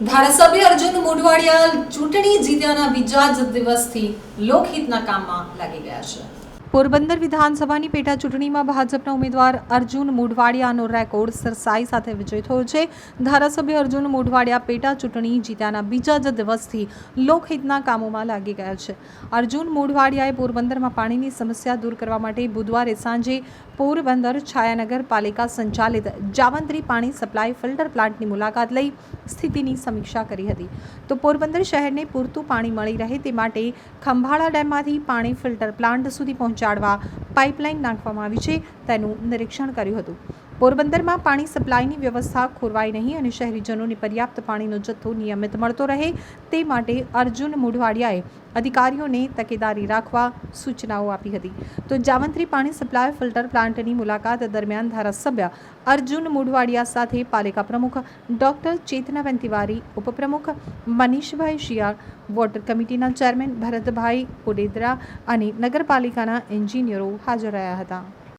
ધારાસભ્ય અર્જુન મોઢવાડિયા ચૂંટણી જીત્યાના બીજા જ દિવસથી લોકહિતના કામમાં લાગી ગયા છે. પોરબંદર વિધાનસભાની પેટા ચૂંટણીમાં ભાજપના ઉમેદવાર અર્જુન મોઢવાડિયાનો રેકોર્ડ સરસાઈ સાથે વિજય થયો છે. ધારાસભ્ય અર્જુન મોઢવાડિયા પેટા ચૂંટણી જીત્યાના બીજા જ દિવસથી લોકહિતના કામોમાં લાગી ગયા છે. અર્જુન મોઢવાડિયાએ પોરબંદરમાં પાણીની સમસ્યા દૂર કરવા માટે બુધવારે સાંજે પોરબંદર છાયાનગર પાલિકા સંચાલિત જાવંત્રી પાણી સપ્લાય ફિલ્ટર પ્લાન્ટની મુલાકાત લઈ સ્થિતિની સમીક્ષા કરી હતી. તો પોરબંદર શહેરને પૂરતું પાણી મળી રહે તે માટે ખંભાળા ડેમમાંથી પાણી ફિલ્ટર પ્લાન્ટ સુધી પહોંચાડવા પાઇપલાઇન નાખવામાં આવી છે. તેનું નિરીક્ષણ કર્યું હતું. પોરબંદરમાં પાણી સપ્લાયની વ્યવસ્થા ખોરવાય નહીં અને શહેરીજનોને પર્યાપ્ત પાણીનો જથ્થો નિયમિત મળતો રહે તે માટે અર્જુન મુઢવાડિયાએ અધિકારીઓને તકેદારી રાખવા સૂચનાઓ આપી હતી. તો જામંત્રી પાણી સપ્લાય ફિલ્ટર પ્લાન્ટની મુલાકાત દરમિયાન ધારાસભ્ય અર્જુન મુઢવાડિયા સાથે પાલિકા પ્રમુખ ડોક્ટર ચેતનાબેન તિવારી ઉપપ્રમુખ મનીષભાઈ શિયાળ, વોટર કમિટીના ચેરમેન ભરતભાઈ ઓડેદરા અને નગરપાલિકાના એન્જિનિયરો હાજર રહ્યા હતા.